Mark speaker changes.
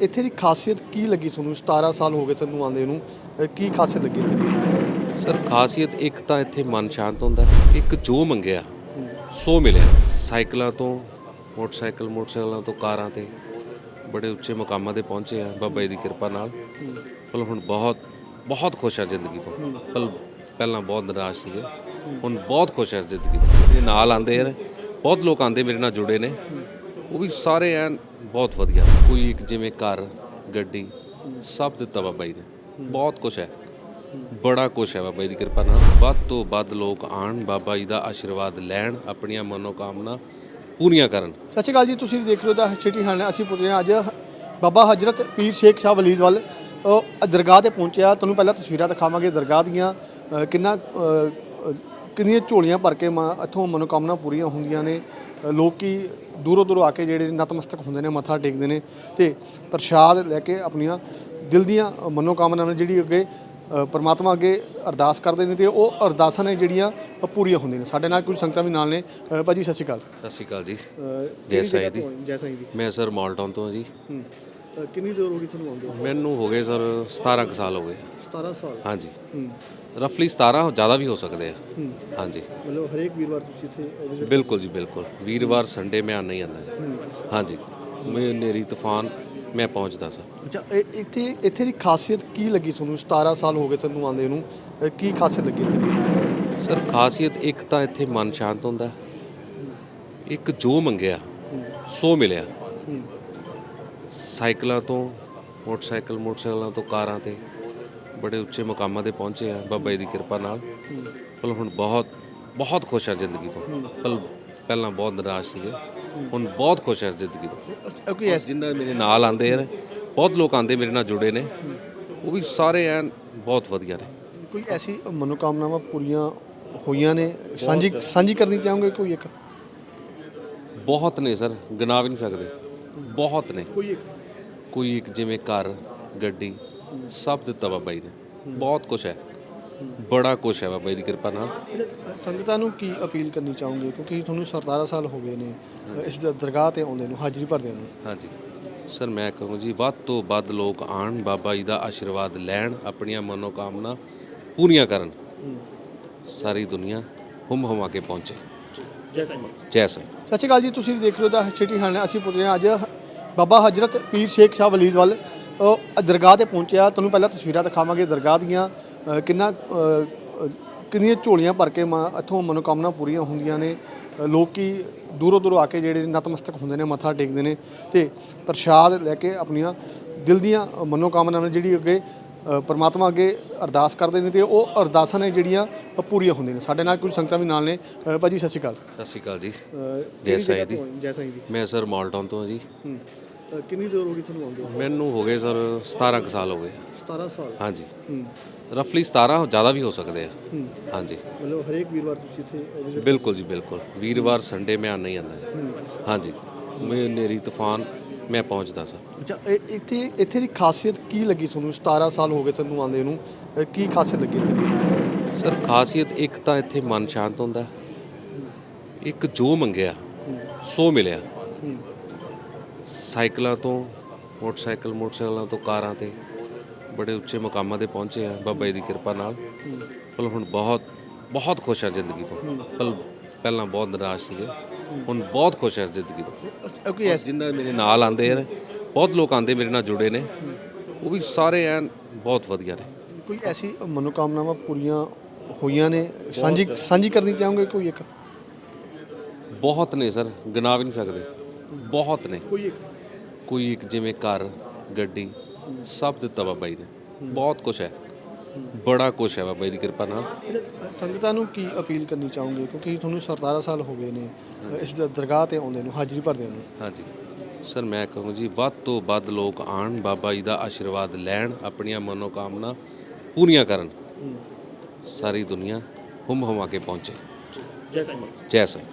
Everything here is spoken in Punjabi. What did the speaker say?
Speaker 1: ਇੱਥੇ ਦੀ ਖਾਸੀਅਤ ਕੀ ਲੱਗੀ ਤੁਹਾਨੂੰ? 17 ਸਾਲ ਹੋ ਗਏ ਤੁਹਾਨੂੰ ਆਉਂਦੇ ਨੂੰ। ਅਹ ਕੀ ਖਾਸੀਅਤ ਲੱਗੀ ਇੱਥੇ?
Speaker 2: ਸਰ, ਖਾਸੀਅਤ ਇੱਕ ਤਾਂ ਇੱਥੇ ਮਨ ਸ਼ਾਂਤ ਹੁੰਦਾ ਹੈ। ਇੱਕ ਜੋ ਮੰਗਿਆ, ਸੋ ਮਿਲਿਆ। ਸਾਈਕਲਾਂ ਤੋਂ, ਮੋਟਰਸਾਈਕਲ, ਮੋਟਰਸਾਈਕਲਾਂ ਤੋਂ ਕਾਰਾਂ ਤੇ ਬੜੇ ਉੱਚੇ ਮੁਕਾਮਾਂ ਤੇ ਪਹੁੰਚੇ ਆ ਬਾਬਾ ਜੀ ਦੀ ਕਿਰਪਾ ਨਾਲ। ਮਤਲਬ ਹੁਣ ਬਹੁਤ ਬਹੁਤ ਖੁਸ਼ ਆ ਜ਼ਿੰਦਗੀ ਤੋਂ। ਮਤਲਬ ਪਹਿਲਾਂ ਬਹੁਤ ਨਿਰਾਸ਼ ਸੀਗੇ। ਹੁਣ ਬਹੁਤ ਖੁਸ਼ ਆ ਜ਼ਿੰਦਗੀ ਤੋਂ। ਮੇਰੇ ਨਾਲ ਆਂਦੇ ਆ ਬਹੁਤ ਲੋਕ ਆਂਦੇ ਮੇਰੇ ਨਾਲ ਜੁੜੇ ਨੇ। ਉਹ ਵੀ ਸਾਰੇ ਐਨ ਬਹੁਤ ਵਧੀਆ। ਕੋਈ ਇੱਕ ਜਿਵੇਂ ਘਰ, ਗੱਡੀ, ਸਭ ਦਿੱਤਾ ਬਾਬਾ ਜੀ ਨੇ। ਬਹੁਤ ਕੁਛ ਹੈ। ਬੜਾ ਕੁਛ ਹੈ ਬਾਬਾ ਜੀ ਦੀ ਕਿਰਪਾ ਨਾਲ। ਵੱਧ ਤੋਂ ਵੱਧ ਲੋਕ ਆਣ ਬਾਬਾ ਜੀ ਦਾ ਆਸ਼ੀਰਵਾਦ ਲੈਣ, ਆਪਣੀਆਂ ਮਨੋਕਾਮਨਾ ਪੂਰੀਆਂ ਕਰਨ।
Speaker 1: ਸਤਿ ਸ਼੍ਰੀ ਅਕਾਲ ਜੀ। ਤੁਸੀਂ ਦੇਖ ਰਹੇ ਹੋ ਦਾ ਸਿਟੀ ਹਣ ਅਸੀਂ ਪੁੱਛ ਰਹੇ ਹਾਂ, ਅੱਜ ਬਾਬਾ ਹਜਰਤ ਪੀਰ ਸ਼ੇਖ ਸ਼ਾਹ ਵਲੀਦ ਵੱਲ ਦਰਗਾਹ ਤੇ ਪਹੁੰਚਿਆ। ਤੁਹਾਨੂੰ ਪਹਿਲਾਂ ਤਸਵੀਰਾਂ ਦਿਖਾਵਾਂਗੇ। ਦਰਗਾਹ ਦੀਆਂ ਕਿੰਨਾ ਕਿੰਨੀਆਂ ਝੋਲੀਆਂ ਭਰ ਕੇ ਮ- ਇੱਥੋਂ ਮਨੋਕਾਮਨਾ ਪੂਰੀਆਂ ਹੁੰਦੀਆਂ ਨੇ। ਲੋਕੀ ਦੂਰੋਂ ਦੂਰੋਂ ਆ ਕੇ ਜਿਹੜੇ ਨਤਮਸਤਕ ਹੁੰਦੇ ਨੇ ਮੱਥਾ ਟੇਕਦੇ ਨੇ ਤੇ ਪ੍ਰਸ਼ਾਦ ਲੈ ਕੇ ਆਪਣੀਆਂ ਦਿਲ ਦੀਆਂ ਮਨੋਕਾਮਨਾਵਾਂ ਜਿਹੜੀ ਅੱਗੇ ਪਰਮਾਤਮਾ ਅੱਗੇ ਅਰਦਾਸ ਕਰਦੇ ਨੇ ਤੇ ਉਹ ਅਰਦਾਸਾਂ ਨੇ ਜਿਹੜੀਆਂ ਪੂਰੀਆਂ ਹੁੰਦੀਆਂ ਨੇ। ਸਾਡੇ ਨਾਲ ਕੁਝ ਸੰਗਤਾਂ ਵੀ ਨਾਲ ਨੇ। ਭਾਜੀ ਸਤਿ ਸ਼੍ਰੀ ਅਕਾਲ।
Speaker 2: ਸਤਿ ਸ਼੍ਰੀ ਅਕਾਲ ਜੀ। ਜੈ ਸਾਈਂ ਦੀ।
Speaker 1: ਤੋਂ ਆਏ? ਜੈ ਸਾਈਂ ਦੀ
Speaker 2: ਮੈਂ ਸਰ ਮਾਲਟਾਊਨ ਤੋਂ ਜੀ।
Speaker 1: ਅ, ਕਿੰਨੀ ਦੇਰ ਹੋ ਗਈ ਤੁਹਾਨੂੰ ਆਉਂਦੇ
Speaker 2: ਮੈਨੂੰ ਹੋ ਗਏ ਸਰ 17 ਕੁ ਸਾਲ ਹੋ ਗਏ।
Speaker 1: 17 ਸਾਲ?
Speaker 2: ਹਾਂਜੀ।
Speaker 1: ਹੂੰ।
Speaker 2: ਰਫਲੀ 17 ਜ਼ਿਆਦਾ ਵੀ ਹੋ ਸਕਦੇ ਆ। ਹਾਂਜੀ।
Speaker 1: ਮਤਲਬ ਹਰੇਕ ਵੀਰਵਾਰ ਤੁਸੀਂ ਇੱਥੇ visit-
Speaker 2: ਬਿਲਕੁਲ ਜੀ ਬਿਲਕੁਲ। ਵੀਰਵਾਰ ਸੰਡੇ ਮੈਂ ਆਉਣਾ ਹੀ ਆਉਂਦਾ ਜੀ। ਹਾਂਜੀ। ਮੈਂ ਨੇਰੀ ਤੂਫਾਨ ਮੈਂ ਪਹੁੰਚਦਾ ਸਰ।
Speaker 1: ਅੱਛਾ ਇਹ- ਇੱਥੇ ਇੱਥੇ ਦੀ ਖਾਸੀਅਤ ਕੀ ਲੱਗੀ ਤੁਹਾਨੂੰ? 17 ਸਾਲ ਹੋ ਗਏ ਤੁਹਾਨੂੰ ਆਉਂਦੇ ਨੂੰ। ਅ, ਕੀ ਖਾਸੀਅਤ ਲੱਗੀ ਇੱਥੇ?
Speaker 2: ਸਰ ਖਾਸੀਅਤ ਇੱਕ ਤਾਂ ਇੱਥੇ ਮਨ ਸ਼ਾਂਤ ਹੁੰਦਾ। ਹੈ। ਇੱਕ ਜੋ ਮੰਗਿਆ ਸੋ ਮਿਲਿਆ। ਸਾਈਕਲਾਂ ਤੋਂ ਮੋਟਰਸਾਈਕਲ ਮੋਟਰਸਾਈਕਲਾਂ ਤੋਂ ਕਾਰਾਂ ਤੇ ਬੜੇ ਉੱਚੇ ਮੁਕਾਮਾਂ ਤੇ ਪਹੁੰਚੇ ਆ ਬਾਬਾ ਜੀ ਦੀ ਕਿਰਪਾ ਨਾਲ। ਪਰ ਹੁਣ ਬਹੁਤ ਬਹੁਤ ਖੁਸ਼ ਆ ਜ਼ਿੰਦਗੀ ਤੋਂ। ਪਰ ਪਹਿਲਾਂ ਬਹੁਤ ਨਿਰਾਸ਼ ਸੀਗੇ ਹੁਣ ਬਹੁਤ ਖੁਸ਼ ਆ ਜ਼ਿੰਦਗੀ ਤੋਂ।
Speaker 1: ਐਸ
Speaker 2: ਜਿੰਨਾ ਮੇਰੇ ਨਾਲ ਆਂਦੇ ਆ ਬਹੁਤ ਲੋਕ ਆਂਦੇ ਮੇਰੇ ਨਾਲ ਜੁੜੇ ਨੇ ਉਹ ਵੀ ਸਾਰੇ ਐਨ ਬਹੁਤ ਵਧੀਆ ਨੇ।
Speaker 1: ਕੋਈ ਐਸੀ ਮਨੋਕਾਮਨਾਵਾਂ ਪੂਰੀਆਂ ਹੋਈਆਂ ਨੇ? ਸਾਂਝੀ ਸਾਂਝੀ ਕਰਨੀ ਚਾਹੋਗੇ ਕੋਈ ਇੱਕ?
Speaker 2: ਬਹੁਤ ਨੇ ਸਰ ਗਿਣਾ ਵੀ ਨਹੀਂ ਸਕਦੇ। ਬਹੁਤ ਨੇ।
Speaker 1: ਕੋਈ ਇੱਕ?
Speaker 2: ਕੋਈ ਇੱਕ ਜਿਵੇਂ ਘਰ ਗੱਡੀ ਸਭ ਦਿੱਤਾ ਬਾਬਾ ਜੀ ਨੇ। ਬਹੁਤ ਕੁਛ ਹੈ। ਬੜਾ ਕੁਛ ਹੈ ਬਾਬਾ ਜੀ ਦੀ ਕਿਰਪਾ ਨਾਲ।
Speaker 1: ਸੰਗਤਾਂ ਨੂੰ ਕੀ ਅਪੀਲ ਕਰਨੀ ਚਾਹੋਗੇ? ਕਿਉਂਕਿ ਤੁਹਾਨੂੰ 17 ਸਾਲ ਹੋ ਗਏ ਨੇ ਇਸ ਦਰਗਾਹ ਤੇ ਆਉਂਦੇ ਨੂੰ ਹਾਜ਼ਰੀ ਭਰਦੇ ਨੂੰ।
Speaker 2: ਹਾਂਜੀ। ਸਰ ਮੈਂ ਕਹੂੰ ਜੀ ਵੱਧ ਤੋਂ ਵੱਧ ਲੋਕ ਆਣ ਬਾਬਾ ਜੀ ਦਾ ਆਸ਼ੀਰਵਾਦ ਲੈਣ ਆਪਣੀਆਂ ਮਨੋਕਾਮਨਾ ਪੂਰੀਆਂ ਕਰਨ। ਸਾਰੀ ਦੁਨੀਆ ਹੁਮ ਹੁਮਾ ਕੇ ਪਹੁੰਚੇ।
Speaker 1: ਜੈ ਸਿੰਘ
Speaker 2: ਜੈ ਸਿੰਘ
Speaker 1: ਸਤਿ ਸ਼੍ਰੀ ਅਕਾਲ ਜੀ ਤੁਸੀਂ ਦੇਖ ਰਹੇ ਹੋ ਦਾ ਸਿਟੀ ਹਣ ਅਸੀਂ ਪੁੱਛ ਰਹੇ ਹਾਂ ਅੱਜ ਬਾਬਾ ਹਜਰਤ ਪੀਰ ਸ਼ੇਖ ਸ਼ਾਹ ਵਲੀਦ ਵੱਲ। ਉਹ ਦਰਗਾਹ ਤੇ ਪਹੁੰਚਿਆ। ਤੁਹਾਨੂੰ ਪਹਿਲਾਂ ਤਸਵੀਰਾਂ ਦਿਖਾਵਾਂਗੇ ਦਰਗਾਹ ਦੀਆਂ। ਕਿੰਨਾ ਕਿੰਨੀਆਂ ਝੋਲੀਆਂ ਭਰ ਕੇ ਮ- ਇੱਥੋਂ ਮਨੋਕਾਮਨਾ ਪੂਰੀਆਂ ਹੁੰਦੀਆਂ ਨੇ। ਲੋਕੀ ਦੂਰੋਂ ਦੂਰੋਂ ਆ ਕੇ ਜਿਹੜੇ ਨਤਮਸਤਕ ਹੁੰਦੇ ਨੇ ਮੱਥਾ ਟੇਕਦੇ ਨੇ ਤੇ ਪ੍ਰਸ਼ਾਦ ਲੈ ਕੇ ਆਪਣੀਆਂ ਦਿਲ ਦੀਆਂ ਮਨੋਕਾਮਨਾਵਾਂ ਜਿਹੜੀ ਅੱਗੇ ਪਰਮਾਤਮਾ ਅੱਗੇ ਅਰਦਾਸ ਕਰਦੇ ਨੇ ਤੇ ਉਹ ਅਰਦਾਸਾਂ ਨੇ ਜਿਹੜੀਆਂ ਪੂਰੀਆਂ ਹੁੰਦੀਆਂ ਨੇ। ਸਾਡੇ ਨਾਲ ਕੁਝ ਸੰਗਤਾਂ ਵੀ ਨਾਲ ਨੇ। ਅ, ਭਾਜੀ ਸਤਿ ਸ਼੍ਰੀ ਅਕਾਲ।
Speaker 2: ਸਤਿ ਸ਼੍ਰੀ ਅਕਾਲ ਜੀ। ਜੈ ਸਾਈਂ ਦੀ।
Speaker 1: ਤੋਂ ਆਏ? ਜੈ ਸਾਈਂ ਦੀ
Speaker 2: ਮੈਂ ਸਰ ਮਾਲਟਾਊਨ ਤੋਂ ਹਾਂ ਜੀ।
Speaker 1: ਹੂੰ। ਅ, ਕਿੰਨੀ ਦੇਰ ਹੋ ਗਈ ਤੁਹਾਨੂੰ ਆਉਂਦੇ
Speaker 2: ਮੈਨੂੰ ਹੋ ਗਏ ਸਰ 17 ਕੁ ਸਾਲ ਹੋ ਗਏ।
Speaker 1: 17 ਸਾਲ।
Speaker 2: ਹਾਂਜੀ।
Speaker 1: ਹੂੰ।
Speaker 2: ਰਫਲੀ 17 ਜ਼ਿਆਦਾ ਵੀ ਹੋ ਸਕਦੇ ਆ।
Speaker 1: ਹੂੰ।
Speaker 2: ਹਾਂਜੀ।
Speaker 1: ਮਤਲਬ ਹਰੇਕ ਵੀਰਵਾਰ ਤੁਸੀਂ ਇੱਥੇ
Speaker 2: ਬਿਲਕੁਲ ਜੀ ਬਿਲਕੁਲ। ਵੀਰਵਾਰ ਸੰਡੇ ਮੈਂ ਆਉਣਾ ਹੀ ਆਉਂਦਾ ਜੀ।
Speaker 1: ਹੂੰ।
Speaker 2: ਹਾਂਜੀ। ਮੈਂ ਨੇਰੀ ਤੂਫਾਨ ਮੈਂ ਪਹੁੰਚਦਾ ਸਰ
Speaker 1: ਅੱਛਾ ਇਹ- ਇੱਥੇ ਇੱਥੇ ਦੀ ਖਾਸੀਅਤ ਕੀ ਲੱਗੀ ਤੁਹਾਨੂੰ? 17 ਸਾਲ ਹੋ ਗਏ ਤੁਹਾਨੂੰ ਆਉਂਦੇ ਨੂੰ। ਅ, ਕੀ ਖਾਸੀਅਤ ਲੱਗੀ ਇੱਥੇ?
Speaker 2: ਸਰ ਖਾਸੀਅਤ ਇੱਕ ਤਾਂ ਇੱਥੇ ਮਨ ਸ਼ਾਂਤ ਹੁੰਦਾ। ਇੱਕ ਜੋ ਮੰਗਿਆ ਸੋ ਮਿਲਿਆ। ਸਾਈਕਲਾਂ ਤੋਂ ਮੋਟਰਸਾਈਕਲ ਮੋਟਰਸਾਈਕਲਾਂ ਤੋਂ ਕਾਰਾਂ ਤੇ ਬੜੇ ਉੱਚੇ ਮੁਕਾਮਾਂ ਤੇ ਪਹੁੰਚੇ ਆ ਬਾਬਾ ਜੀ ਦੀ ਕਿਰਪਾ ਨਾਲ। ਪਰ ਹੁਣ ਬਹੁਤ ਬਹੁਤ ਖੁਸ਼ ਆ ਜ਼ਿੰਦਗੀ ਤੋਂ। ਪਰ ਪਹਿਲਾਂ ਬਹੁਤ ਨਿਰਾਸ਼ ਸੀਗੇ। ਹੁਣ ਬਹੁਤ ਖੁਸ਼ ਆ ਜ਼ਿੰਦਗੀ ਤੋਂ।
Speaker 1: ਕੋਈ ਐਸ
Speaker 2: ਜਿੰਨਾ ਮੇਰੇ ਨਾਲ ਆਂਦੇ ਆ ਬਹੁਤ ਲੋਕ ਆਂਦੇ ਮੇਰੇ ਨਾਲ ਜੁੜੇ ਨੇ ਉਹ ਵੀ ਸਾਰੇ ਐਨ ਬਹੁਤ ਵਧੀਆ ਨੇ।
Speaker 1: ਕੋਈ ਐਸੀ ਮਨੋਕਾਮਨਾਵਾਂ ਪੂਰੀਆਂ ਹੋਈਆਂ ਨੇ? ਸਾਂਝੀ ਸਾਂਝੀ ਕਰਨੀ ਚਾਹੋਗੇ ਕੋਈ ਇੱਕ?
Speaker 2: ਬਹੁਤ ਨੇ ਸਰ ਗਿਣਾ ਵੀ ਨਹੀਂ ਸਕਦੇ। ਬਹੁਤ ਨੇ।
Speaker 1: ਕੋਈ ਇੱਕ?
Speaker 2: ਕੋਈ ਇੱਕ ਜਿਵੇਂ ਘਰ ਗੱਡੀ ਸਭ ਦਿੱਤਾ ਬਾਬਾ ਜੀ ਨੇ। ਬਹੁਤ ਕੁਛ ਹੈ। ਬੜਾ ਕੁਛ ਹੈ ਬਾਬਾ ਜੀ ਦੀ ਕਿਰਪਾ ਨਾਲ।
Speaker 1: ਸੰਗਤਾਂ ਨੂੰ ਕੀ ਅਪੀਲ ਕਰਨੀ ਚਾਹੋਗੇ? ਕਿਉਂਕਿ ਤੁਹਾਨੂੰ 17 ਸਾਲ ਹੋ ਗਏ ਨੇ ਇਸ ਦਰਗਾਹ ਤੇ ਆਉਂਦੇ ਨੂੰ ਹਾਜ਼ਰੀ ਭਰਦੇ ਨੂੰ।
Speaker 2: ਹਾਂਜੀ। ਸਰ ਮੈਂ ਕਹੂੰ ਜੀ ਵੱਧ ਤੋਂ ਵੱਧ ਲੋਕ ਆਣ ਬਾਬਾ ਜੀ ਦਾ ਆਸ਼ੀਰਵਾਦ ਲੈਣ ਆਪਣੀਆਂ ਮਨੋਕਾਮਨਾ ਪੂਰੀਆਂ ਕਰਨ। ਸਾਰੀ ਦੁਨੀਆ ਹੁਮ ਹੁਮਾ ਕੇ ਪਹੁੰਚੇ।
Speaker 1: ਜੈ ਸਿੰਘ
Speaker 2: ਜੈ ਸਿੰਘ